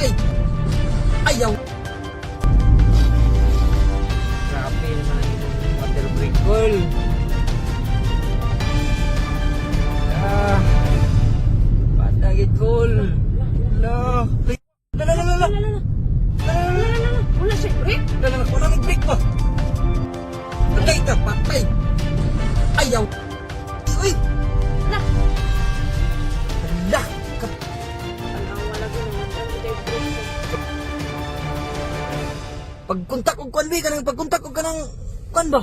patay. Ayaw. Grabe naman yung water brake call. Ah. Patagit call. La. La la la la la. La la la la. Wala siya, break. La la la. Wala nang brake pa. Patay ka, patay. Ayaw. Pagkuntak og kwan, kanang pagkuntak og kanang kwan ba?